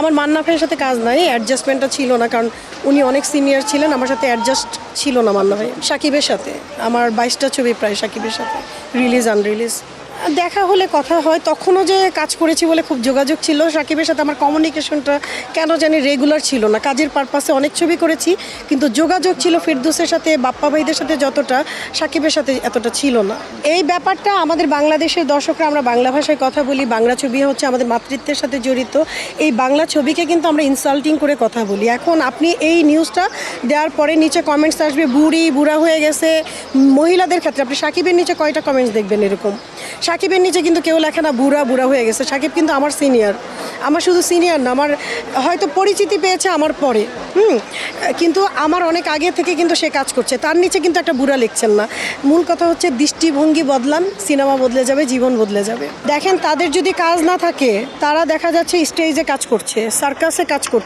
আমার মান্না ভাইয়ের সাথে কাজ নাই অ্যাডজাস্টমেন্টটা ছিল না, কারণ উনি অনেক সিনিয়র ছিলেন, আমার সাথে অ্যাডজাস্ট ছিল না মান্না ভাই। সাকিবের সাথে, আমার বাইশটা ছবি প্রায় সাকিবের সাথে রিলিজ আনরিলিজ দেখা হলে কথা হয়। তখনও যে কাজ করেছি বলে খুব যোগাযোগ ছিল। সাকিবের সাথে আমার কমিউনিকেশনটা কেন জানি রেগুলার ছিল না। কাজের পারপাসে অনেক ছবি করেছি, কিন্তু যোগাযোগ ছিল ফিরদুসের সাথে, বাপ্পা ভাইদের সাথে যতটা, সাকিবের সাথে এতটা ছিল না। এই ব্যাপারটা আমাদের বাংলাদেশের দর্শকরা, আমরা বাংলা ভাষায় কথা বলি, বাংলা ছবি হচ্ছে আমাদের মাতৃত্বের সাথে জড়িত। এই বাংলা ছবিকে কিন্তু আমরা ইনসাল্টিং করে কথা বলি। এখন আপনি এই নিউজটা দেওয়ার পরে নিচে কমেন্টস আসবে, বুড়ি, বুড়া হয়ে গেছে। মহিলাদের ক্ষেত্রে, আপনি সাকিবের নিচে কয়টা কমেন্টস দেখবেন এরকম? সাকিবের নিচে কিন্তু কেউ লেখে না, বুড়া বুড়া হয়ে গেছে। সাকিব কিন্তু আমার সিনিয়র আমার শুধু সিনিয়র না, আমার হয়তো পরিচিতি পেয়েছে আমার পরে। হুম, কিন্তু আমার অনেক আগে থেকে কিন্তু সে কাজ করছে। তার নিচে কিন্তু একটা বুড়া লিখছেন না। মূল কথা হচ্ছে, দৃষ্টিভঙ্গি বদলান, সিনেমা বদলে যাবে, জীবন বদলে যাবে। দেখেন, তাদের যদি কাজ না থাকে, তারা দেখা যাচ্ছে স্টেজে কাজ করছে সার্কাসে কাজ করছে।